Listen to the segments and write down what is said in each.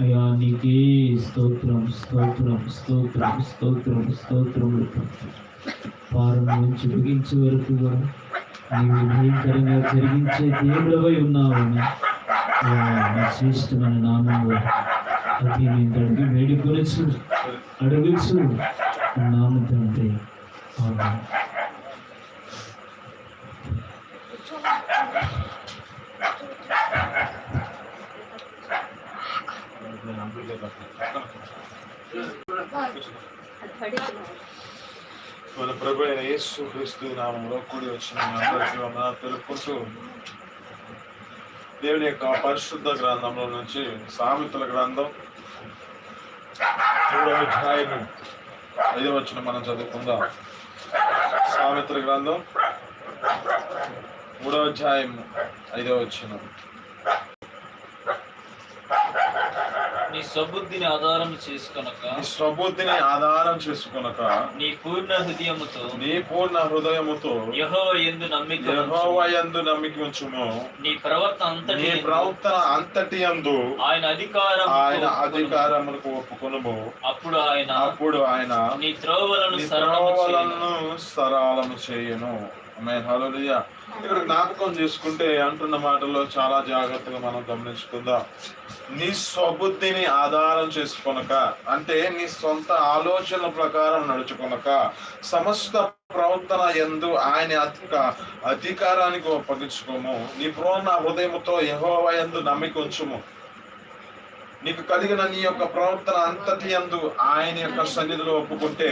అయ్యా నీకే స్తోత్రం స్తోత్రం స్తోత్రం స్తోత్రం స్తోత్రం. వారం నుంచి ముగించే వరకు కూడా నీవు భయంకరంగా జరిగించే దేవుడవై ఉన్నావని శ్రేష్టమైన నామంలో అది నేను అడిగి వేడుకొనచ్చు అడగచ్చు నామం తండ్రి ఆమేన్. మన ప్రభు అయిన యేసు క్రీస్తు నామంలో కూడి వచ్చిన అందరికీ తెలుపుకుంటూ దేవుని యొక్క పరిశుద్ధ గ్రంథంలో నుంచి సామెతల గ్రంథం మూడవ అధ్యాయము ఐదవ వచ్చిన మనం చదువుకుందాం. సామెతల గ్రంథం మూడవ అధ్యాయం ఐదవ వచ్చిన నీ సబుద్ధిని ఆధారం చేసుకొనక నీ స్వబుద్ధిని ఆధారం చేసుకొనక నీ పూర్ణ హృదయముతో నీ పూర్ణ హృదయముతో యెహోవా యందు నమ్మిక ఉంచుము. యెహోవాయందు నమ్మిక ఉంచుము నీ ప్రవర్తన అంతటి నీ యందు ప్రవర్తన అంతటి అందు ఆయన అధికారం ఆయన అధికారములకు ఒప్పుకొనుము అప్పుడు ఆయన అప్పుడు ఆయన నీ త్రోవలను నీ సరళము చేయును. త్రోవలను సరళము చేయను ఆమేన్. హల్లెలూయా ఇక్కడ జ్ఞాపకం చేసుకుంటే అంటున్న మాటల్లో చాలా జాగ్రత్తగా మనం గమనించుకుందాం. నీ స్వబుద్ధిని ఆధారం చేసుకొనక అంటే నీ సొంత ఆలోచనల ప్రకారం నడుచుకొనక సమస్త ప్రవర్తన ఎందు ఆయన అధిక అధికారానికి ఒప్పగించుకోము. నీ పూర్ణ హృదయముతో యహోవ యందు నమ్మిక ఉంచుము. నీకు కలిగిన నీ యొక్క ప్రవర్తన అంతటి యందు ఆయన యొక్క సన్నిధిలో ఒప్పుకుంటే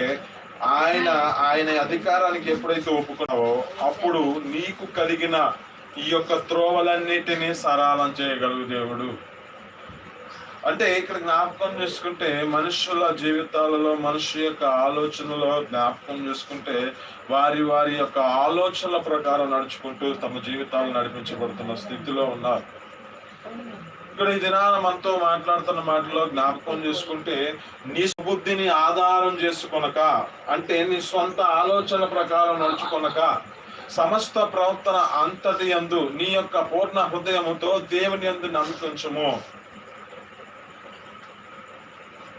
ఆయన ఆయన అధికారానికి ఎప్పుడైతే ఒప్పుకున్నావో అప్పుడు నీకు కలిగిన ఈ యొక్క త్రోవలన్నిటినీ సరళం చేయగలుగు దేవుడు. అంటే ఇక్కడ జ్ఞాపకం చేసుకుంటే మనుషుల జీవితాలలో మనుషు యొక్క ఆలోచనలో జ్ఞాపకం చేసుకుంటే వారి వారి యొక్క ఆలోచనల ప్రకారం నడుచుకుంటూ తమ జీవితాలు నడిపించబడుతున్న స్థితిలో ఉన్నారు. ఇక్కడ ఈ దినాన మనతో మాట్లాడుతున్న మాటలో జ్ఞాపకం చేసుకుంటే నీ బుద్ధిని ఆధారం చేసుకొనక అంటే నీ సొంత ఆలోచన ప్రకారం నడుచుకొనక సమస్త ప్రవర్తన అంతటి యందు నీ యొక్క పూర్ణ హృదయముతో దేవుని యందు నమ్మకించము.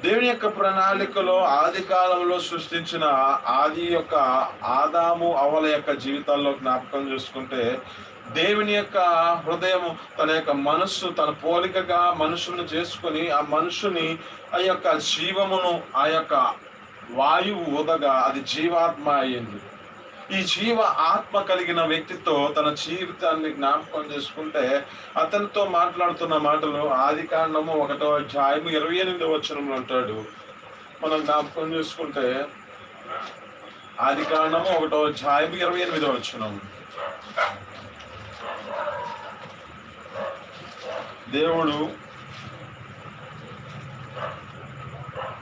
దేవుని యొక్క ప్రణాళికలో ఆది కాలంలో సృష్టించిన ఆది యొక్క ఆదాము అవల యొక్క జీవితాల్లో జ్ఞాపకం చేసుకుంటే దేవుని యొక్క హృదయం తన యొక్క మనస్సు తన పోలికగా మనుషులను చేసుకొని ఆ మనుషుని ఆ యొక్క జీవమును ఆ యొక్క వాయువు ఊదగా అది జీవాత్మ అయింది ఈ జీవ ఆత్మ కలిగిన వ్యక్తితో తన జీవితాన్ని జ్ఞాపకం చేసుకుంటే అతనితో మాట్లాడుతున్న మాటలు ఆది కాండము ఒకటో అధ్యాయము ఇరవై ఎనిమిది వచనంలో ఉంటాడు మనం జ్ఞాపకం చేసుకుంటే ఆది కాండము ఒకటో అధ్యాయము ఇరవై ఎనిమిదో వచనం. దేవుడు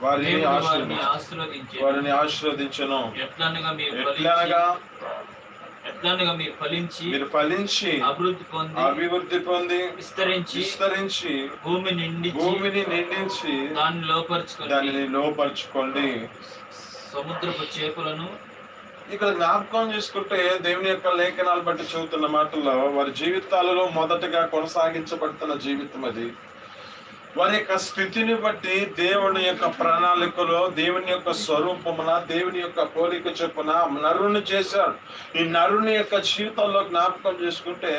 వారిని వారిని ఆశీర్వదించు ఆశీర్వదించి వారిని ఆశీర్వదించను. ఎట్లనగా మీరు ఎట్లనగా ఫలించి మీరు ఫలించి మీరు ఫలించి అభివృద్ధి పొంది అభివృద్ధి పొంది విస్తరించి విస్తరించి భూమి నిండి భూమిని నిండించి దాన్ని లోపరుచుకొని దానిని లోపరుచుకోండి. సముద్రపు చేపలను ఇక్కడ జ్ఞాపకం చేసుకుంటే దేవుని యొక్క లేఖనాలు బట్టి చెబుతున్న మాటల్లో వారి జీవితాలలో మొదటగా కొనసాగించబడుతున్న జీవితం అది. వారి యొక్క స్థితిని బట్టి దేవుని యొక్క ప్రణాళికలో దేవుని యొక్క స్వరూపమున దేవుని యొక్క పోలిక చొప్పున నరుని చేశాడు. ఈ నరుని యొక్క జీవితంలో జ్ఞాపకం చేసుకుంటే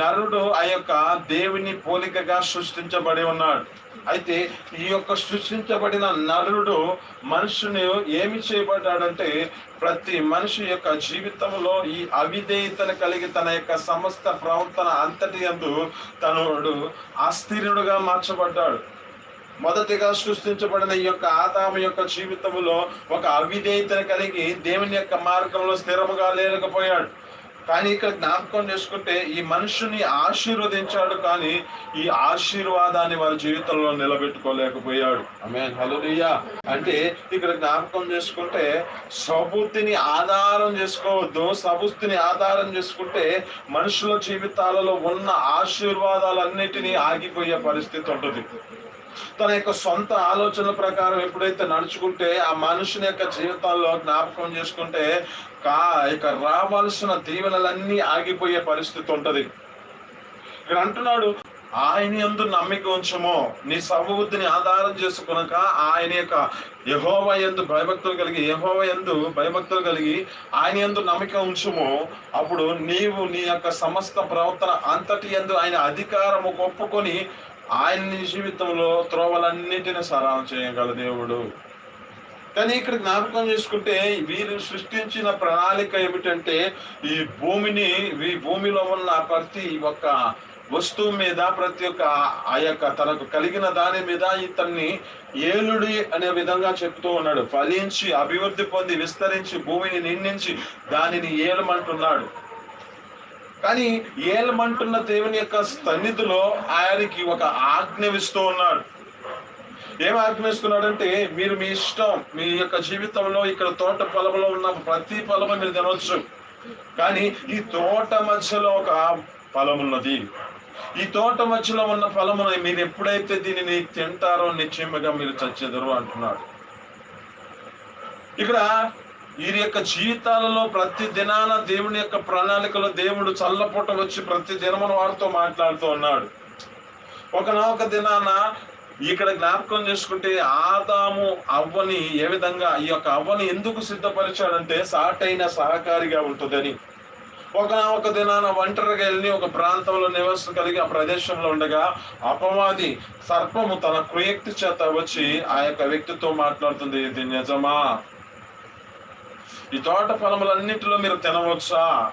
నరుడు ఆ యొక్క దేవుని పోలికగా సృష్టించబడి ఉన్నాడు. అయితే ఈ యొక్క సృష్టించబడిన నరుడు మనుషుని ఏమి చేయబడ్డాడంటే ప్రతి మనిషి యొక్క జీవితంలో ఈ అవిధేయతను కలిగి తన యొక్క సమస్త ప్రవర్తన అంతటి యందు తనుడు అస్థిరుడుగా మార్చబడ్డాడు. మొదటిగా సృష్టించబడిన ఈ యొక్క ఆదాము యొక్క జీవితంలో ఒక అవిధేయతను కలిగి దేవుని యొక్క మార్గంలో స్థిరముగా లేకపోయాడు. కానీ ఇక్కడ జ్ఞాపకం చేసుకుంటే ఈ మనుషుని ఆశీర్వదించాడు కానీ ఈ ఆశీర్వాదాన్ని వారి జీవితంలో నిలబెట్టుకోలేకపోయాడు. ఆమె అంటే ఇక్కడ జ్ఞాపకం చేసుకుంటే సబుద్ధిని ఆధారం చేసుకోవద్దు. సబుద్ధిని ఆధారం చేసుకుంటే మనుషుల జీవితాలలో ఉన్న ఆశీర్వాదాలన్నిటినీ ఆగిపోయే పరిస్థితి ఉంటుంది. తన యొక్క సొంత ఆలోచనల ప్రకారం ఎప్పుడైతే నడుచుకుంటే ఆ మనుషుని యొక్క జీవితాల్లో జ్ఞాపకం చేసుకుంటే కా ఇక రావాల్సిన దీవెనలన్నీ ఆగిపోయే పరిస్థితి ఉంటుంది. ఇక్కడ అంటున్నాడు ఆయన యందు నమ్మిక ఉంచము. నీ సబుద్ధిని ఆధారం చేసుకునక ఆయన యొక్క యహోవ యందు భయభక్తులు కలిగి యహోవ యందు భయభక్తులు కలిగి ఆయన యందు నమ్మిక ఉంచుము. అప్పుడు నీవు నీ యొక్క సమస్త ప్రవర్తన అంతటి యందు ఆయన అధికారము ఒప్పుకొని ఆయన జీవితంలో త్రోవలన్నిటిని సరాలు చేయగల దేవుడు. కానీ ఇక్కడ జ్ఞాపకం చేసుకుంటే వీరు సృష్టించిన ప్రణాళిక ఏమిటంటే ఈ భూమిని ఈ భూమిలో ఉన్న ప్రతి ఒక్క వస్తువు మీద ప్రతి ఒక్క ఆ యొక్క తనకు కలిగిన దాని మీద ఇతన్ని ఏలుడి అనే విధంగా చెప్తూ ఉన్నాడు. ఫలించి అభివృద్ధి పొంది విస్తరించి భూమిని నిండించి దానిని ఏలమంటున్నాడు. కానీ ఏలమంటున్న దేవుని యొక్క సన్నిధిలో ఆయనకి ఒక ఆజ్ఞవిస్తూ ఉన్నాడు. ఏం ఆజ్ఞిస్తున్నాడంటే మీరు మీ ఇష్టం మీ యొక్క జీవితంలో ఇక్కడ తోట పొలంలో ఉన్న ప్రతి పొలము మీరు తినవచ్చు కానీ ఈ తోట మధ్యలో ఒక ఫలం ఉన్నది. ఈ తోట మధ్యలో ఉన్న ఫలమును మీరు ఎప్పుడైతే దీనిని తింటారో నిశ్చయముగా మీరు చచ్చెదరు అంటున్నాడు. ఇక్కడ వీరి యొక్క జీవితాలలో ప్రతి దినాన దేవుని యొక్క ప్రణాళికలో దేవుడు చల్లపూట వచ్చి ప్రతి దినమున వారితో మాట్లాడుతూ ఉన్నాడు. ఒకనొక దినాన ఇక్కడ జ్ఞాపకం చేసుకుంటే ఆదాము అవ్వని ఏ విధంగా ఈ యొక్క అవ్వని ఎందుకు సిద్ధపరిచాడంటే సాటైన సహకారిగా ఉంటుందని. ఒక ఒక దినాన ఒంటరిగా వెళ్ళి ఒక ప్రాంతంలో నివాసం కలిగి ఆ ప్రదేశంలో ఉండగా అపవాది సర్పము తన కుయక్తి చేత వచ్చి ఆ యొక్క వ్యక్తితో మాట్లాడుతుంది ఇది నిజమా? ఈ తోట ఫలములన్నింటిలో మీరు తినవచ్చా?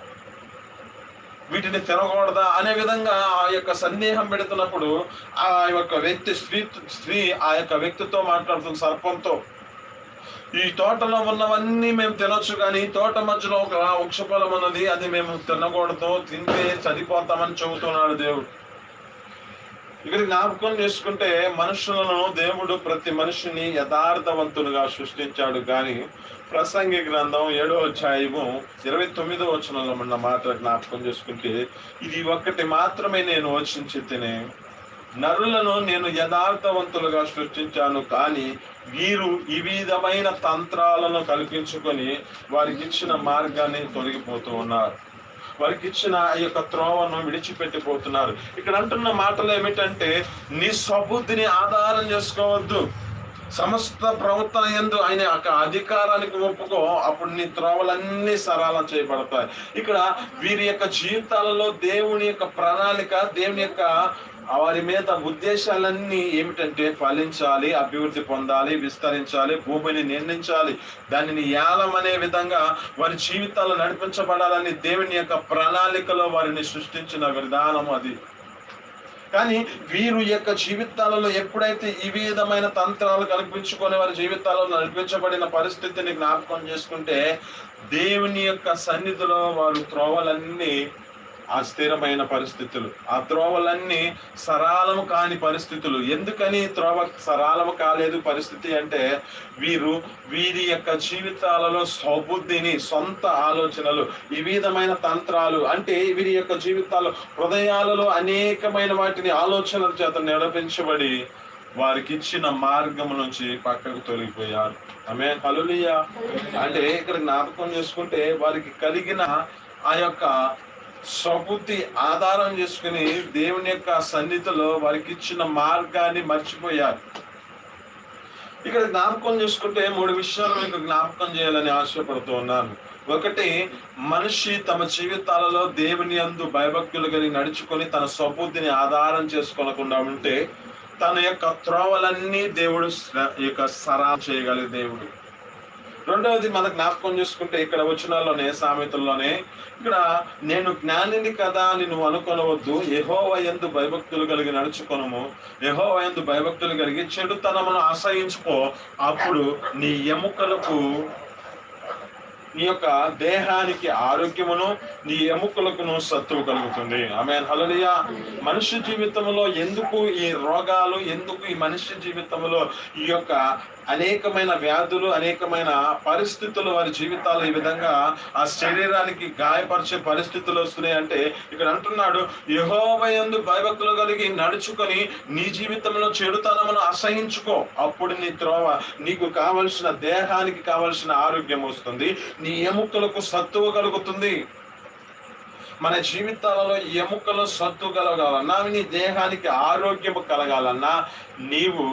వీటిని తినకూడదా అనే విధంగా ఆ యొక్క సందేహం పెడుతున్నప్పుడు ఆ యొక్క వ్యక్తి స్త్రీ స్త్రీ ఆ యొక్క వ్యక్తితో మాట్లాడుతున్న సర్పంతో. ఈ తోటలో ఉన్నవన్నీ మేము తినొచ్చు కానీ తోట మధ్యలో ఒక వృక్షఫలం ఉన్నది అది మేము తినకూడదు తింటే చనిపోతామని చెబుతున్నాడు దేవుడు. ఇక్కడ జ్ఞాపకం చేసుకుంటే మనుషులను దేవుడు ప్రతి మనిషిని యథార్థవంతులుగా సృష్టించాడు కానీ ప్రసంగి గ్రంథం ఏడో అధ్యాయము ఇరవై తొమ్మిదో వచనంలో ఉన్న మాట జ్ఞాపకం చేసుకుంటే ఇది ఒక్కటి మాత్రమే నేను వచించి తినే నరులను నేను యథార్థవంతులుగా సృష్టించాను కానీ వీరు ఈ విధమైన తంత్రాలను కల్పించుకొని వారికి ఇచ్చిన మార్గాన్ని తొలగిపోతూ ఉన్నారు. వారికి ఇచ్చిన ఆ యొక్క త్రోవను విడిచిపెట్టిపోతున్నారు. ఇక్కడ అంటున్న మాటలు ఏమిటంటే నీ సబుద్ధిని ఆధారం చేసుకోవద్దు. సమస్త ప్రవర్తన ఎందు ఆయన యొక్క అధికారానికి ఒప్పుకో అప్పుడు నీ త్రోవలన్నీ సరళం చేయబడతాయి. ఇక్కడ వీరి యొక్క జీవితాలలో దేవుని యొక్క ప్రణాళిక దేవుని యొక్క వారి మీద ఉద్దేశాలన్నీ ఏమిటంటే ఫలించాలి అభివృద్ధి పొందాలి విస్తరించాలి భూమిని నిర్ణయించాలి దానిని యాలం అనే విధంగా వారి జీవితాలు నడిపించబడాలని దేవుని యొక్క ప్రణాళికలో వారిని సృష్టించిన విధానం అది. కానీ వీరు యొక్క జీవితాలలో ఎప్పుడైతే ఈ విధమైన తంత్రాలు కల్పించుకునే వారి జీవితాలలో నడిపించబడిన పరిస్థితిని జ్ఞాపకం చేసుకుంటే దేవుని యొక్క సన్నిధిలో వారు త్రోవలన్నీ అస్థిరమైన పరిస్థితులు. ఆ త్రోవలన్నీ సరాలము కాని పరిస్థితులు. ఎందుకని త్రోవ సరాలము కాలేదు? పరిస్థితి అంటే వీరు వీరి యొక్క జీవితాలలో సౌబుద్ధిని సొంత ఆలోచనలు ఈ విధమైన తంత్రాలు అంటే వీరి యొక్క జీవితాలు హృదయాలలో అనేకమైన వాటిని ఆలోచనల చేత నడిపించబడి వారికి ఇచ్చిన మార్గం నుంచి పక్కకు తొలగిపోయారు. ఆమె హలులియా అంటే ఇక్కడ జ్ఞాపకం చేసుకుంటే వారికి కలిగిన ఆ యొక్క స్వబుద్ధి ఆధారం చేసుకుని దేవుని యొక్క సన్నిధిలో వారికి ఇచ్చిన మార్గాన్ని మర్చిపోయారు. ఇక్కడ జ్ఞాపకం చేసుకుంటే మూడు విషయాలు మీకు జ్ఞాపకం చేయాలని ఆశపడుతూ ఉన్నాను. ఒకటి మనిషి తమ జీవితాలలో దేవుని అందు భయభక్తులు కలిగి నడుచుకొని తన స్వబుద్ధిని ఆధారం చేసుకోనకుండా ఉంటే తన యొక్క త్రోవలన్నీ దేవుడు యొక్క సరా చేయగలిగే దేవుడు. రెండవది మన జ్ఞాపకం చేసుకుంటే ఇక్కడ వచనాల్లోనే సామెతల్లోనే ఇక్కడ నేను జ్ఞానిని కదా అని నువ్వు అనుకొనవద్దు. యెహోవ ఎందు భయభక్తులు కలిగి నడుచుకొనము. యెహోవ యందు భయభక్తులు కలిగి చెడుతనమును ఆశ్రయించుకో. అప్పుడు నీ ఎముకలకు నీ యొక్క దేహానికి ఆరోగ్యమును నీ ఎముకలకును సత్తువు కలుగుతుంది. ఆమె హలలియ మనిషి జీవితంలో ఎందుకు ఈ రోగాలు ఎందుకు ఈ మనిషి జీవితంలో ఈ యొక్క అనేకమైన వ్యాధులు అనేకమైన పరిస్థితులు వారి జీవితాలు ఈ విధంగా ఆ శరీరానికి గాయపరిచే పరిస్థితులు వస్తున్నాయి అంటే ఇక్కడ అంటున్నాడు యహోవయందు భయభక్తులు కలిగి నడుచుకొని నీ జీవితంలో చెడుతనమును అసహించుకో. అప్పుడు నీ త్రోవ నీకు కావలసిన దేహానికి కావలసిన ఆరోగ్యం వస్తుంది. నీ ఎముకలకు సత్తువ కలుగుతుంది. మన జీవితాలలో ఎముకలు సత్తు కలగాలన్నా నీ దేహానికి ఆరోగ్యము కలగాలన్నా నీవు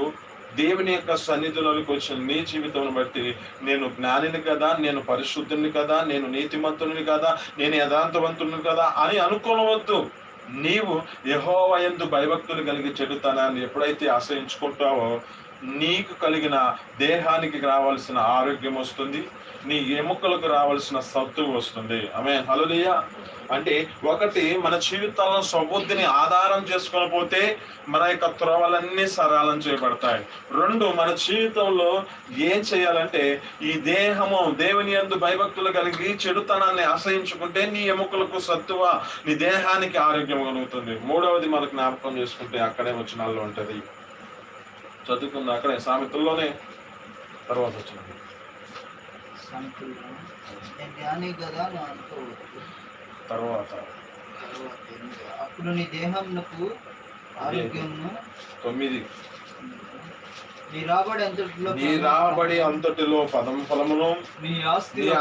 దేవుని యొక్క సన్నిధిలోనికి వచ్చిన నీ జీవితం బట్టి నేను జ్ఞానిని కదా నేను పరిశుద్ధుని కదా నేను నీతిమంతుని కదా నేను యథార్థవంతుని కదా అని అనుకోనవద్దు. నీవు యహోవయందు భయభక్తులు కలిగి చెడుతానని ఎప్పుడైతే ఆశ్రయించుకుంటావో నీకు కలిగిన దేహానికి రావాల్సిన ఆరోగ్యం వస్తుంది. నీ ఎముకలకు రావాల్సిన సత్తు వస్తుంది. ఆమె హలోలియ అంటే ఒకటి మన జీవితాలను సబుద్ధిని ఆధారం చేసుకొని పోతే మన యొక్క త్రోవలన్నీ సరళం చేయబడతాయి. రెండు మన జీవితంలో ఏం చేయాలంటే ఈ దేహము దేవుని యందు భయభక్తులు కలిగి చెడుతనాన్ని ఆశ్రయించుకుంటే నీ ఎముకలకు సత్తువ నీ దేహానికి ఆరోగ్యం కలుగుతుంది. మూడవది మనకు జ్ఞాపకం చేసుకుంటే అక్కడే వచ్చినాల్లో ఉంటుంది. చదువుకుంది. అక్కడే సామెతల్లోనే తర్వాత అనుకోవద్దు తర్వాత. అప్పుడు నీ దేహంకు ఆరోగ్యము తొమ్మిది. నీ రాబడి అంతటిలో పదం ఫలమును నీ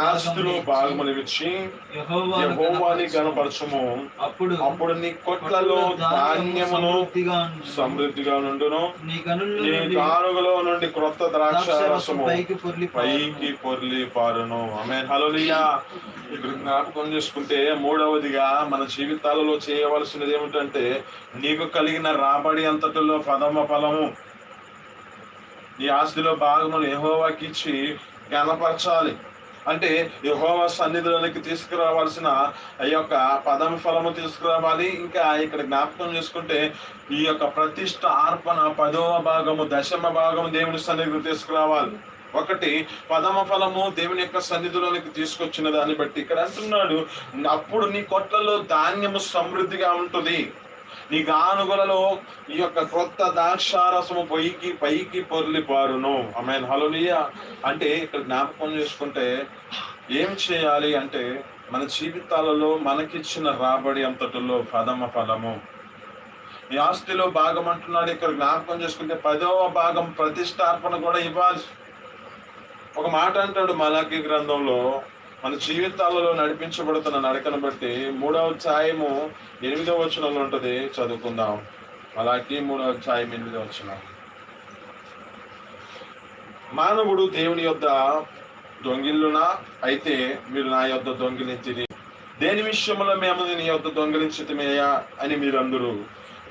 ఆస్తిలో భాగములు ఇచ్చి యెహోవాను యెహోవాని గణపరచు. గణపరచము అప్పుడు అప్పుడు నీ కొట్లలో ధాన్యమును సమృద్ధిగా నుండును నీ కానుగలో నుండి క్రొత్త ద్రాక్ష రసము పైకి పొర్లి పారును. ఆమె హలోలియా ఇక్కడ జ్ఞాపకం చేసుకుంటే మూడవదిగా మన జీవితాలలో చేయవలసినది ఏమిటంటే నీకు కలిగిన రాబడి అంతటిలో పదమ ఫలము. నీ ఆస్తిలో భాగములు యెహోవాకి ఇచ్చి గణపరచాలి అంటే యహోవా సన్నిధిలోనికి తీసుకురావాల్సిన ఈ యొక్క పదమ ఫలము తీసుకురావాలి. ఇంకా ఇక్కడ జ్ఞాపకం చేసుకుంటే ఈ యొక్క ప్రతిష్ట అర్పణ పదవ భాగము దశమ భాగము దేవుని సన్నిధికి తీసుకురావాలి. ఒకటి పదమ ఫలము దేవుని యొక్క సన్నిధిలోనికి తీసుకొచ్చిన దాన్ని బట్టి. ఇక్కడ అంటున్నాడు అప్పుడు నీ కొట్లలో ధాన్యము సమృద్ధిగా ఉంటుంది. నీ గానుగులలో ఈ యొక్క క్రొత్త ద్రాక్షారసము పైకి పైకి పొర్లి పారును ఆమె హలోలియ అంటే ఇక్కడ జ్ఞాపకం చేసుకుంటే ఏం చేయాలి అంటే మన జీవితాలలో మనకిచ్చిన రాబడి అంతటిలో ప్రథమ ఫలము. ఈ ఆస్తిలో భాగం అంటున్నాడు. ఇక్కడ జ్ఞాపకం చేసుకుంటే పదవ భాగం ప్రతిష్టార్పణ కూడా ఇవ్వాలి. ఒక మాట అంటాడు మలాకి గ్రంథంలో మన జీవితాలలో నడిపించబడుతున్న నడకను బట్టి మూడవ ఛాయము ఎనిమిదవ వచనంలో ఉంటుంది. చదువుకుందాం. అలాగే మూడవ ఛాయం ఎనిమిదవ వచనం. మానవుడు దేవుని యొద్ద దొంగిల్లునా అయితే మీరు నా యొద్ద దొంగిలించిరి. దేని విషయంలో మేము నీ యొద్ద దొంగిలించితమేయా అని మీరందరూ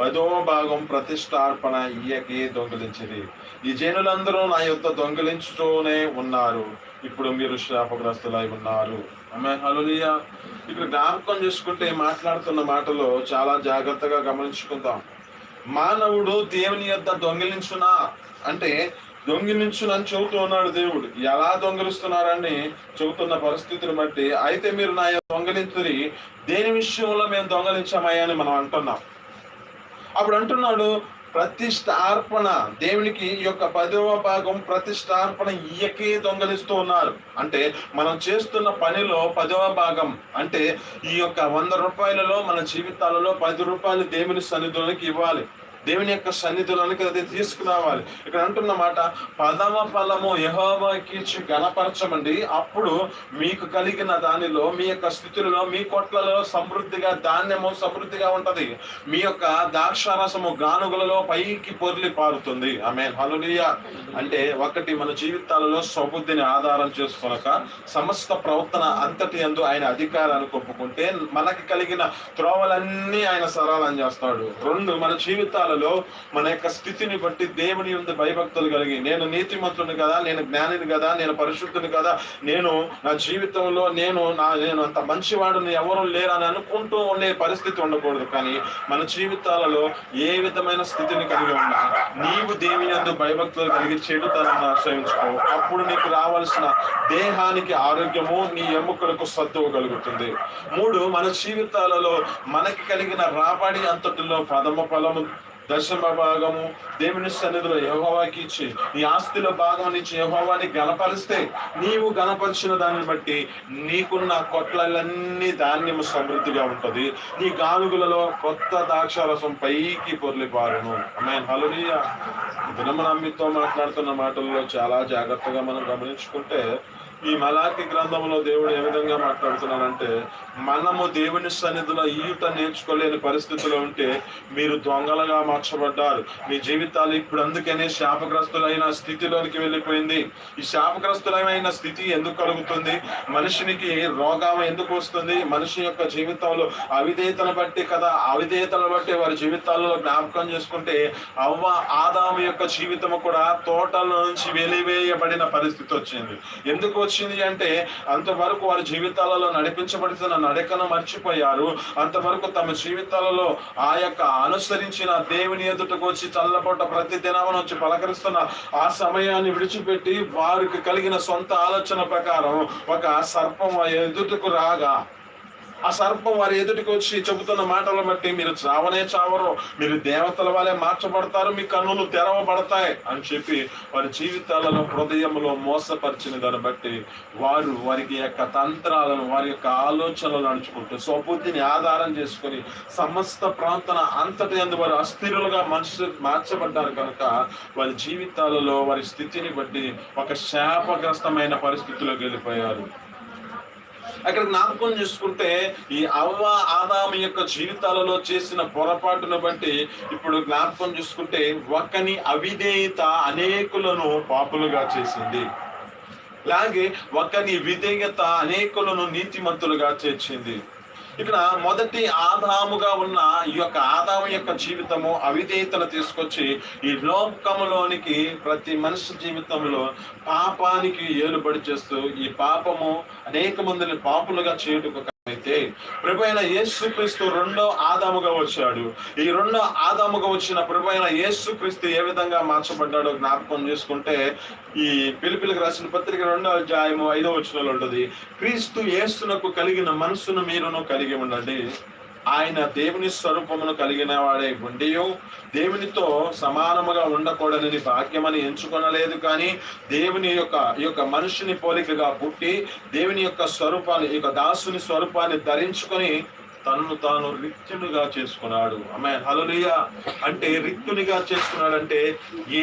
పదవ భాగం ప్రతిష్టార్పణ ఇయ్యకే దొంగిలించిరి. ఈ జనులందరూ నా యొక్క దొంగిలించుతూనే ఉన్నారు. ఇప్పుడు మీరు శాపగ్రస్తులై ఉన్నారు. ఆమె హలులియా ఇక్కడ జ్ఞాపకం చేసుకుంటే మాట్లాడుతున్న మాటలో చాలా జాగ్రత్తగా గమనించుకుందాం. మానవుడు దేవుని యొక్క దొంగిలించునా? అంటే దొంగిలించునని చెబుతూ ఉన్నాడు దేవుడు. ఎలా దొంగిలిస్తున్నారని చెబుతున్న పరిస్థితిని బట్టి. అయితే మీరు నా దొంగలించుని దేని విషయంలో మేము దొంగలించామయ్యా అని మనం అంటున్నాం. అప్పుడు అంటున్నాడు ప్రతిష్టార్పణ. దేవునికి ఈ యొక్క పదవ భాగం ప్రతిష్టార్పణ ఇయ్యకే దొంగలిస్తూ ఉన్నారు. అంటే మనం చేస్తున్న పనిలో పదవ భాగం. అంటే ఈ యొక్క వంద రూపాయలలో మన జీవితాలలో పది రూపాయలు దేవుని సన్నిధులకి ఇవ్వాలి. దేవుని యొక్క సన్నిధిలోనికి అది తీసుకురావాలి. ఇక్కడ అంటున్న మాట పదమ ఫలము యహోవాకిచ్చి గణపరచమండి. అప్పుడు మీకు కలిగిన దానిలో మీ యొక్క స్థితులలో మీ కొట్లలో సమృద్ధిగా ధాన్యము సమృద్ధిగా ఉంటది. మీ యొక్క ద్రాక్షారసము గానుగులలో పైకి పొర్లి పారుతుంది. ఆమె హలులియ అంటే ఒకటి మన జీవితాలలో సబుద్ధిని ఆధారం చేసుకొనక సమస్త ప్రవర్తన అంతటి ఎందు ఆయన అధికారాన్ని ఒప్పుకుంటే మనకి కలిగిన త్రోవలన్నీ ఆయన సరళం చేస్తాడు. రెండు మన జీవితాలలో మన యొక్క స్థితిని బట్టి దేవుని యొక్క భయభక్తులు కలిగి నేను నీతిమంతుని కదా నేను జ్ఞానిని కదా నేను పరిశుద్ధుని కదా నేను నా జీవితంలో నేను నా నేను అంత మంచివాడిని ఎవరు లేరని అనుకుంటూ ఉండే పరిస్థితి ఉండకూడదు. కానీ మన జీవితాలలో ఏ విధమైన స్థితిని కలిగి ఉన్నా నీవు దేవుని యందు భయభక్తులు కలిగి చెడుతనని ఆశ్రయించుకో. అప్పుడు నీకు రావాల్సిన దేహానికి ఆరోగ్యము నీ ఎముకలకు సత్తువ కలుగుతుంది. మూడు మన జీవితాలలో మనకి కలిగిన రాబడి అంతటిలో ప్రథమ ఫలము దశమ భాగము దేవుని సన్నిధిలో యహోవాకి ఇచ్చి నీ ఆస్తిలో భాగం నుంచి యహోవాని గణపరిస్తే నీవు గణపరిచిన దాన్ని బట్టి నీకున్న కొట్లన్నీ ధాన్యము సమృద్ధిగా ఉంటది. నీ గానుగులలో కొత్త ద్రాక్షారసం పైకి పొర్లిపారును. అమ్మాయి ఆమె దినమన మాట్లాడుతున్న మాటల్లో చాలా జాగ్రత్తగా మనం గమనించుకుంటే ఈ మలాకి గ్రంథంలో దేవుడు ఏ విధంగా మాట్లాడుతున్నారంటే మనము దేవుని సన్నిధిలో ఈట నేర్చుకోలేని పరిస్థితిలో ఉంటే మీరు దొంగలుగా మార్చబడ్డారు. మీ జీవితాలు ఇప్పుడు అందుకనే శాపగ్రస్తులైన స్థితిలోనికి వెళ్ళిపోయింది. ఈ శాపగ్రస్తులమైన స్థితి ఎందుకు కలుగుతుంది? మనిషినికి రోగం ఎందుకు వస్తుంది? మనిషి యొక్క జీవితంలో అవిధేయతను బట్టి కదా? అవిధేయతను బట్టి వారి జీవితాల్లో జ్ఞాపకం చేసుకుంటే అవ్వ ఆదాము యొక్క జీవితము కూడా తోటల నుంచి వెలివేయబడిన పరిస్థితి వచ్చింది. ఎందుకు వచ్చింది అంటే అంతవరకు వారి జీవితాలలో నడిపించబడుతున్న నడకను మర్చిపోయారు. అంతవరకు తమ జీవితాలలో ఆ యొక్క అనుసరించిన దేవుని ఎదుటకు వచ్చి చల్లబడ్డ ప్రతి దినమున వచ్చి పలకరిస్తున్న ఆ సమయాన్ని విడిచిపెట్టి వారికి కలిగిన సొంత ఆలోచన ప్రకారం ఒక సర్పం ఎదుటకు రాగా ఆ సర్పం వారి ఎదుటికి వచ్చి చెబుతున్న మాటలను బట్టి మీరు చావనే చావరు. మీరు దేవతల వలె మార్చబడతారు మీ కన్నులు తెరవబడతాయి అని చెప్పి వారి జీవితాలలో హృదయంలో మోసపరిచిన దాన్ని బట్టి వారు వారికి యొక్క తంత్రాలను వారి యొక్క ఆలోచనలు నడుచుకుంటూ స్వబుద్ధిని ఆధారం చేసుకొని సమస్త ప్రాంతన అంతటి అందు వారు అస్థిరులుగా మనుషులు మార్చబడ్డారు కనుక వారి జీవితాలలో వారి స్థితిని బట్టి ఒక శాపగ్రస్తమైన పరిస్థితిలోకి వెళ్ళిపోయారు. అక్కడ జ్ఞాపకం చేసుకుంటే ఈ అవ్వ ఆదాము యొక్క జీవితాలలో చేసిన పొరపాటును బట్టి ఇప్పుడు జ్ఞాపకం చూసుకుంటే ఒకని అవిధేయత అనేకులను పాపులుగా చేసింది. అలాగే ఒకని విధేయత అనేకులను నీతిమంతులుగా చేర్చింది. ఇక్కడ మొదటి ఆదాముగా ఉన్న ఈ యొక్క ఆదాము యొక్క జీవితము అవిధేయతను తీసుకొచ్చి ఈ లోకములోనికి ప్రతి మనిషి జీవితంలో పాపానికి ఏలుబడి చేస్తూ ఈ పాపము అనేక మందిని పాపులుగా చేయుటకు అయితే ప్రభు అయిన యేసుక్రీస్తు రెండో ఆదాముగా వచ్చాడు. ఈ రెండో ఆదాముగా వచ్చిన ప్రభు అయిన యేసుక్రీస్తు ఏ విధంగా మార్చబడ్డాడో జ్ఞాపకం చేసుకుంటే ఈ పిలిపిలికి రాసిన పత్రిక రెండో అధ్యాయము ఐదో వచనంలో ఉంటుంది. క్రీస్తు యేసునకు కలిగిన మనసును మీరును కలిగి ఉండండి. ఆయన దేవుని స్వరూపమును కలిగిన వాడే ఉండియు దేవునితో సమానముగా ఉండకూడదని భాగ్యమని ఎంచుకొనలేదు కానీ దేవుని యొక్క ఈ యొక్క మనుషుని పోలికగా పుట్టి దేవుని యొక్క స్వరూపాన్ని యొక్క దాసుని స్వరూపాన్ని ధరించుకొని తనను తాను రిక్తునిగా చేసుకున్నాడు. ఆమె హలలియ అంటే రిక్తునిగా చేసుకున్నాడంటే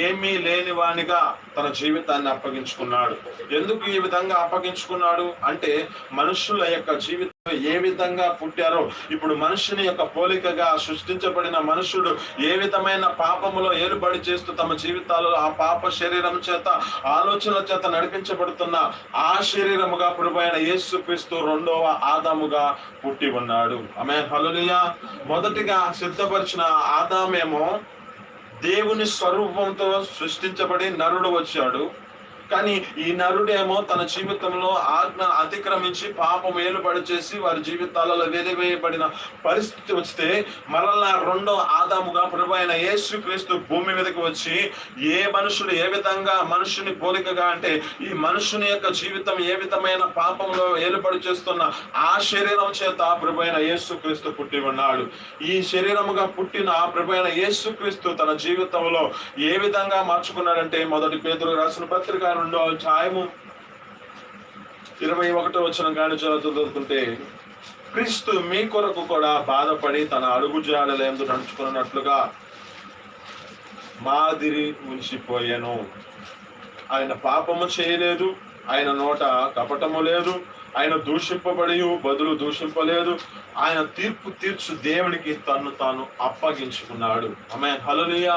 ఏమీ లేని వానిగా తన జీవితాన్ని అప్పగించుకున్నాడు. ఎందుకు ఈ విధంగా అప్పగించుకున్నాడు? అంటే మనుషుల యొక్క జీవితం ఏ విధంగా పుట్టారో. ఇప్పుడు మనుషుని యొక్క పోలికగా సృష్టించబడిన మనుషుడు ఏ విధమైన పాపములో ఏలుబడి చేస్తూ తమ జీవితాలలో ఆ పాప శరీరం చేత ఆలోచనల చేత నడిపించబడుతున్న ఆ శరీరముగా ప్రభువైన యేసుక్రీస్తు రెండవ ఆదాముగా పుట్టి ఉన్నాడు. ఆమె హలులియా మొదటిగా సిద్ధపరిచిన ఆదామేమో దేవుని స్వరూపంతో సృష్టించబడి నరుడు వచ్చాడు. కానీ ఈ నరుడేమో తన జీవితంలో ఆజ్ఞ అతిక్రమించి పాపం ఏలుబడి చేసి వారి జీవితాలలో వేదివేయబడిన పరిస్థితి వస్తే మరలా రెండో ఆదాముగా ప్రభు అయిన యేసుక్రీస్తు భూమి మీదకి వచ్చి ఏ మనుషుడు ఏ విధంగా మనుషుని పోలికగా అంటే ఈ మనుషుని యొక్క జీవితం ఏ విధమైన పాపంలో ఏలుబడి చేస్తున్న ఆ శరీరం చేత ప్రభు అయిన యేసుక్రీస్తు పుట్టి ఉన్నాడు. ఈ శరీరముగా పుట్టిన ప్రభు అయిన యేసుక్రీస్తు తన జీవితంలో ఏ విధంగా మార్చుకున్నాడంటే మొదటి పేదలు రాసిన పత్రిక రెండో అధ్యాయము ఇరవై ఒకటో వచ్చిన కానీ చదువుతుంటే క్రీస్తు మీ కొరకు కూడా బాధపడి తన అడుగు జాడలేందు నడుచుకున్నట్లుగా మాదిరి ఉంచిపోయాను ఆయన పాపము చేయలేదు ఆయన నోట కపటము లేదు ఆయన దూషింపబడి బదులు దూషింపలేదు. ఆయన తీర్పు తీర్చు దేవునికి తను తాను అప్పగించుకున్నాడు. ఆమె హలలియా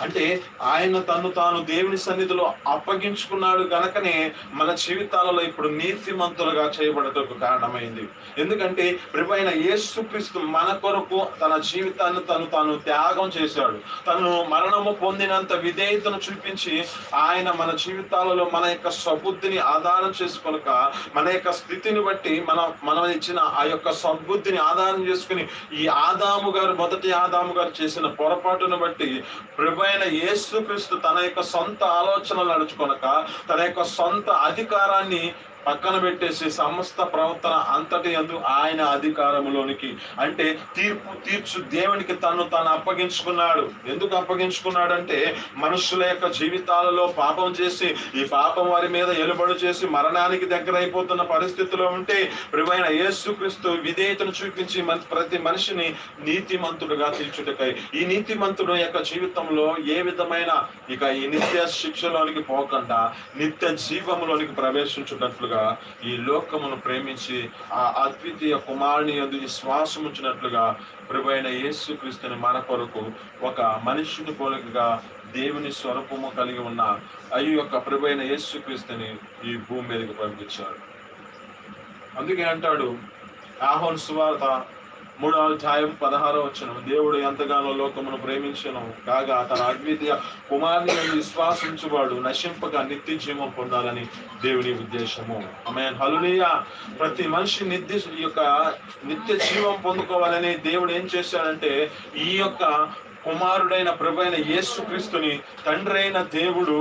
అంటే ఆయన తను తాను దేవుని సన్నిధిలో అప్పగించుకున్నాడు గనకనే మన జీవితాలలో ఇప్పుడు నీతిమంతులుగా చేయబడటకు కారణమైంది. ఎందుకంటే ప్రభు అయిన యేసుక్రీస్తు మన కొరకు తన జీవితాన్ని తను తాను త్యాగం చేశాడు. తను మరణము పొందినంత విధేయతను చూపించి ఆయన మన జీవితాలలో మన యొక్క సబుద్ధిని ఆధారం చేసుకొనక మన యొక్క స్థితిని బట్టి మన మనం ఇచ్చిన ఆ యొక్క సద్బుద్ధిని ఆధారం చేసుకుని ఈ ఆదాము గారు మొదటి ఆదాము గారు చేసిన పొరపాటును బట్టి ప్రభు ప్రభువైన యేసుక్రీస్తు తన యొక్క సొంత ఆలోచనలు నడుచుకొనక తన యొక్క సొంత అధికారాన్ని పక్కన పెట్టేసి సమస్త ప్రవర్తన అంతటి యందు ఆయన అధికారంలోనికి అంటే తీర్పు తీర్చు దేవునికి తను తాను అప్పగించుకున్నాడు. ఎందుకు అప్పగించుకున్నాడు అంటే మనుషుల యొక్క జీవితాలలో పాపం చేసి ఈ పాపం వారి మీద ఎలుబడి చేసి మరణానికి దగ్గర అయిపోతున్న పరిస్థితిలో ఉంటే ప్రభువైన యేసుక్రీస్తు విధేయతను చూపించి ప్రతి మనిషిని నీతిమంతుడుగా తీర్చుటకై ఈ నీతిమంతుడు యొక్క జీవితంలో ఏ విధమైన ఇక ఈ నిత్య శిక్షలోనికి పోకుండా నిత్య జీవములోనికి ప్రవేశించున్నట్లుగా ఉండగా ఈ లోకమును ప్రేమించి ఆ అద్వితీయ కుమారుని యందు విశ్వాసం ఉంచినట్లుగా ప్రభువైన యేసుక్రీస్తుని మన కొరకు ఒక మనుష్యుని పోలికగా దేవుని స్వరూపము కలిగి ఉన్న అయ్యి యొక్క ప్రభువైన యేసుక్రీస్తుని ఈ భూమి మీదకి పంపించాడు. అందుకే అంటాడు ఆహోన్ సువార్త మూడో అధ్యాయం పదహారో వచ్చిన దేవుడు ఎంతగానో లోకమును ప్రేమించను కాగా తన అద్వితీయ కుమారుని విశ్వాసించువాడు నశింపక నిత్య జీవం పొందాలని దేవుని ఉద్దేశము. ఆమె హలునీయ ప్రతి మనిషి నిత్య ఈ యొక్క నిత్య జీవం పొందుకోవాలని దేవుడు ఏం చేశాడంటే ఈ యొక్క కుమారుడైన ప్రభు అయిన యేసుక్రీస్తుని తండ్రి అయిన దేవుడు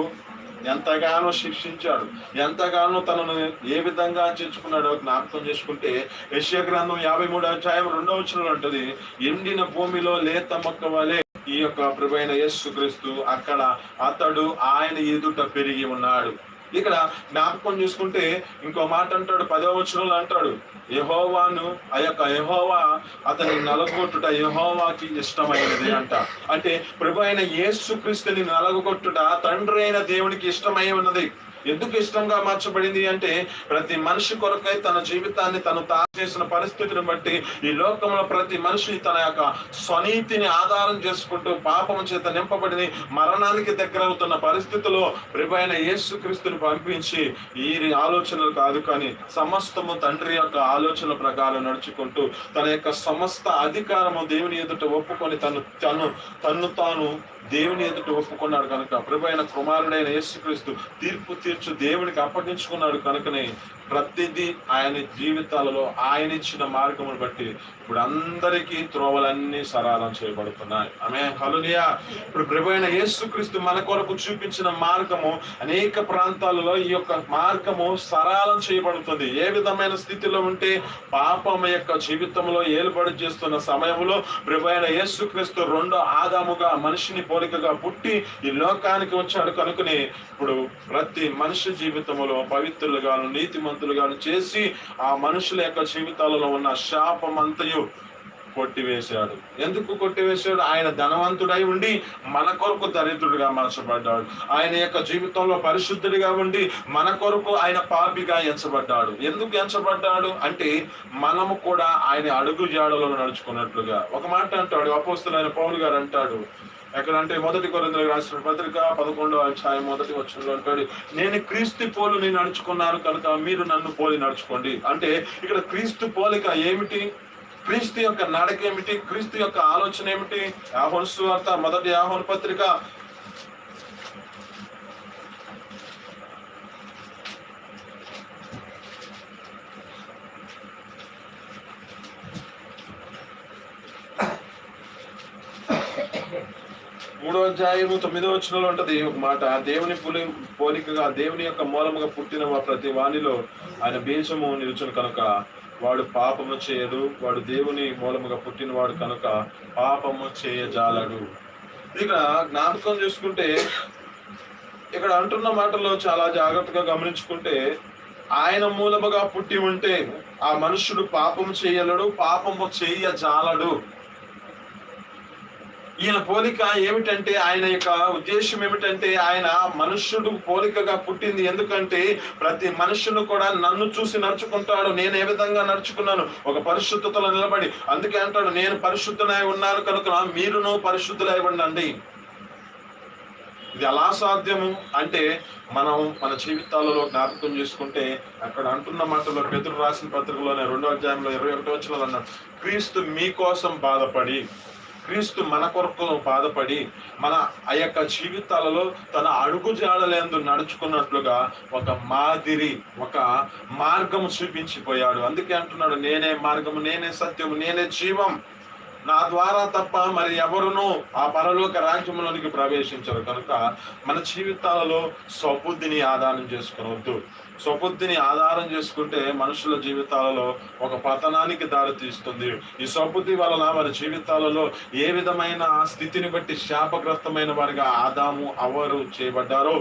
ఎంతగానో శిక్షించాడు. ఎంతగానో తనను ఏ విధంగా చేర్చుకున్నాడో జ్ఞాపకం చేసుకుంటే యశ్య గ్రంథం యాభై మూడు అధ్యాయం రెండవ వచ్చిన ఉంటుంది ఎండిన భూమిలో లేత మొక్క వలె ఈ యొక్క ప్రభైన యేసుక్రీస్తు అక్కడ అతడు ఆయన ఎదుట పెరిగి ఉన్నాడు. ఇక్కడ జ్ఞాపకం చూసుకుంటే ఇంకో మాట అంటాడు పదవ వచనంలో అంటాడు యహోవాను ఆ యొక్క యహోవా అతని నలగొట్టుట యహోవాకి ఇష్టమైనది అంట. అంటే ప్రభు అయిన యేసుక్రీస్తుని నలగొట్టుట తండ్రి అయిన దేవునికి ఇష్టమై ఉన్నది. ఎందుకు ఇష్టంగా మార్చబడింది అంటే ప్రతి మనిషి కొరకై తన జీవితాన్ని తను చేసిన పరిస్థితిని బట్టి ఈ లోకంలో ప్రతి మనిషి తన యొక్క స్వనీతిని ఆధారం చేసుకుంటూ పాపం చేత నింపబడి మరణానికి దగ్గర అవుతున్న పరిస్థితిలో ప్రభైన అయిన యేసుక్రీస్తుని పంపించి ఈ ఆలోచనలు కాదు కానీ సమస్తము తండ్రి యొక్క ఆలోచన ప్రకారం నడుచుకుంటూ తన యొక్క సమస్త అధికారము దేవుని ఎదుట ఒప్పుకొని తను తను తను తాను దేవుని ఎదుట ఒప్పుకున్నాడు కనుక ప్రభైన కుమారుడైన యేసుక్రీస్తు తీర్పు తీర్చు దేవునికి అప్పగించుకున్నాడు కనుకనే ప్రతిదీ ఆయన జీవితాలలో ఆయన ఇచ్చిన మార్గమును బట్టి ఇప్పుడు అందరికీ త్రోవలన్నీ సరళం చేయబడుతున్నాయి. ఆమె హలునియా ఇప్పుడు ప్రభు అయిన యేసుక్రీస్తు మన కొరకు చూపించిన మార్గము అనేక ప్రాంతాలలో ఈ యొక్క మార్గము సరళం చేయబడుతుంది. ఏ విధమైన స్థితిలో ఉంటే పాపం యొక్క జీవితంలో ఏలుబడి చేస్తున్న సమయంలో ప్రభు అయిన యేసుక్రీస్తు రెండో ఆదాముగా మనిషిని పోలికగా పుట్టి ఈ లోకానికి వచ్చాడు కనుకని ఇప్పుడు ప్రతి మనిషి జీవితంలో పవిత్రులుగాను నీతిమంతులుగాను చేసి ఆ మనుషుల యొక్క జీవితాలలో ఉన్న శాపమంతయు కొట్టివేశాడు. ఎందుకు కొట్టివేశాడు? ఆయన ధనవంతుడై ఉండి మన కొరకు దరిద్రుడిగా మార్చబడ్డాడు. ఆయన యొక్క జీవితంలో పరిశుద్ధుడిగా ఉండి మన కొరకు ఆయన పాపిగా ఎంచబడ్డాడు. ఎందుకు ఎంచబడ్డాడు? అంటే మనము కూడా ఆయన అడుగు జాడలో నడుచుకున్నట్లుగా. ఒక మాట అంటాడు అపోస్తులైన పౌరులు గారు అంటాడు ఎక్కడంటే మొదటి కొరిందులకు రాసిన పత్రిక పదకొండో అధ్యాయం మొదటి వచ్చంలో అంటాడు నేను క్రీస్తు పోలు నేను నడుచుకున్నాను కనుక మీరు నన్ను పోలి నడుచుకోండి. అంటే ఇక్కడ క్రీస్తు పోలిక ఏమిటి? క్రీస్తు యొక్క నడక ఏమిటి? క్రీస్తు యొక్క ఆలోచన ఏమిటి? ఆహ్వాన సువార్త మొదటి ఆహ్వాన పత్రిక. మూడో అధ్యాయము తొమ్మిదో వచనంలో ఉంటది ఒక మాట దేవుని పులి పోలికగా దేవుని యొక్క మూలముగా పుట్టిన వా- ప్రతి వానిలో ఆయన బీజము నిలుచును కనుక వాడు పాపము చేయడు వాడు దేవుని మూలముగా పుట్టినవాడు కనుక పాపము చేయజాలడు. ఇక జ్ఞాపకం చూసుకుంటే ఇక్కడ అంటున్న మాటలో చాలా జాగ్రత్తగా గమనించుకుంటే ఆయన మూలముగా పుట్టి ఉంటే ఆ మనుషుడు పాపం చేయలేడు పాపము చేయజాలడు. ఈయన పోలిక ఏమిటంటే ఆయన యొక్క ఉద్దేశం ఏమిటంటే ఆయన మనుష్యుడు పోలికగా పుట్టింది ఎందుకంటే ప్రతి మనుషుడు కూడా నన్ను చూసి నడుచుకుంటాడు. నేను ఏ విధంగా నడుచుకున్నాను? ఒక పరిశుద్ధతలో నిలబడి. అందుకే అంటాడు నేను పరిశుద్ధులై ఉన్నాను కనుక మీరును పరిశుద్ధులై ఉండండి. ఇది ఎలా సాధ్యము అంటే మనం మన జీవితాలలో జ్ఞాపకం చేసుకుంటే అక్కడ అంటున్న మాటలో పెదురు రాసిన పత్రికలోనే రెండో అధ్యాయంలో ఇరవై ఒకటో వచ్చిన అన్నాడు క్రీస్తు మీకోసం బాధపడి క్రీస్తు మన కొరకు బాధపడి మన ఆ యొక్క జీవితాలలో తన అడుగు జాడలేందు నడుచుకున్నట్లుగా ఒక మాదిరి ఒక మార్గము చూపించిపోయాడు. అందుకే అంటున్నాడు నేనే మార్గము నేనే సత్యము నేనే జీవం. నా ద్వారా తప్ప మరి ఎవరునూ ఆ పరలోక రాజ్యంలోనికి ప్రవేశించరు. కనుక మన జీవితాలలో స్వబుద్ధిని ఆదానం చేసుకోవద్దు స్వబుద్ధిని ఆధారం చేసుకుంటే మనుషుల జీవితాలలో ఒక పతనానికి దారి తీస్తుంది ఈ స్వబుద్ధి వలన వారి జీవితాలలో ఏ విధమైన స్థితిని బట్టి శాపగ్రస్తమైన వారిగా ఆదాము అవరు చేయబడ్డారో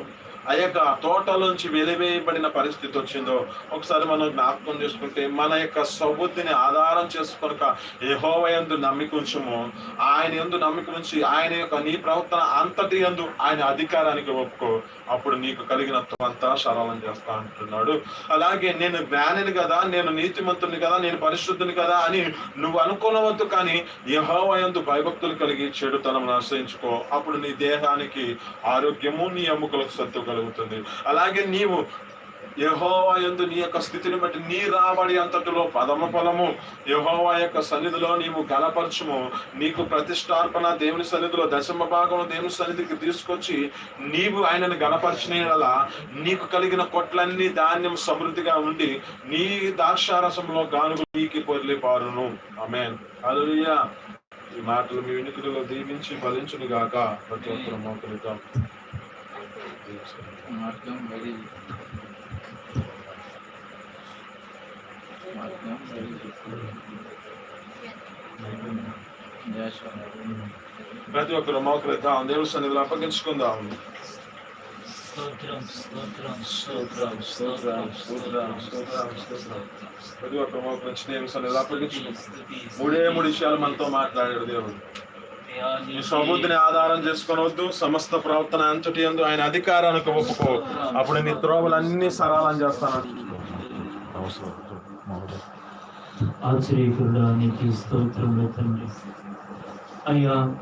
ఆ యొక్క తోటలోంచి వెలివేయబడిన పరిస్థితి వచ్చిందో ఒకసారి మనం జ్ఞాపకం చేసుకుంటే మన యొక్క సౌబుద్ధిని ఆధారం చేసుకొనక యహోవ యందు నమ్మిక ఉంచము. ఆయన ఎందు నమ్మిక ఉంచి ఆయన యొక్క నీ ప్రవర్తన అంతటి యందు ఆయన అధికారానికి ఒప్పుకో. అప్పుడు నీకు కలిగిన అంతా సరళం చేస్తా అంటున్నాడు. అలాగే నేను జ్ఞానిని కదా నేను నీతిమంతుని కదా నేను పరిశుద్ధుని కదా అని నువ్వు అనుకోనవద్దు కానీ యహోవ యందు భయభక్తులు కలిగి చెడుతనం ఆశ్రయించుకో. అప్పుడు నీ దేహానికి ఆరోగ్యము నీ ఎముకలకు సత్తుగా కలుగుతుంది అలాగే నీవు యహోవా ఎందు నీ యొక్క స్థితిని బట్టి నీ రాబడి అంతటిలో పదమ ఫలము యహోవా యొక్క సన్నిధిలో నీవు గణపరచుము. నీకు ప్రతిష్టార్పణ దేవుని సన్నిధిలో దశమ భాగం దేవుని సన్నిధికి తీసుకొచ్చి నీవు ఆయనను గణపరిచిన నీకు కలిగిన కొట్లన్నీ ధాన్యం సమృద్ధిగా ఉండి నీ ద్రాక్షారసంలో గానుగు నీకి పొర్లి పారును ఆమేన్ ఈ మాటలు మీ వినికిడిలో దీవించి ఫలించును గాక ప్రతి ఒక్కరు మార్గం బయలు మార్గం ప్రతి ఒక్కరు మోకరిద్దాం దేవుని సన్నిధిలో అప్పగించుకుందాం. ప్రతి ఒక్కరు మోకరించి దేవుని సన్నిధిలో అప్పగించుకుందాం. మూడే మూడు విషయాలు మనతో మాట్లాడాడు దేవుడు. నీ సముద్రిని ఆధారం చేసుకొనవద్దు సమస్త ప్రవర్తన అంతటి యందు ఆయన అధికారానికి ఒప్పుకో. అప్పుడు నీ త్రోవలన్నీ సరళం చేస్తాను. ఆశ్చర్యకురుడా నీకు స్తోత్రములు తండ్రి. అయ్యా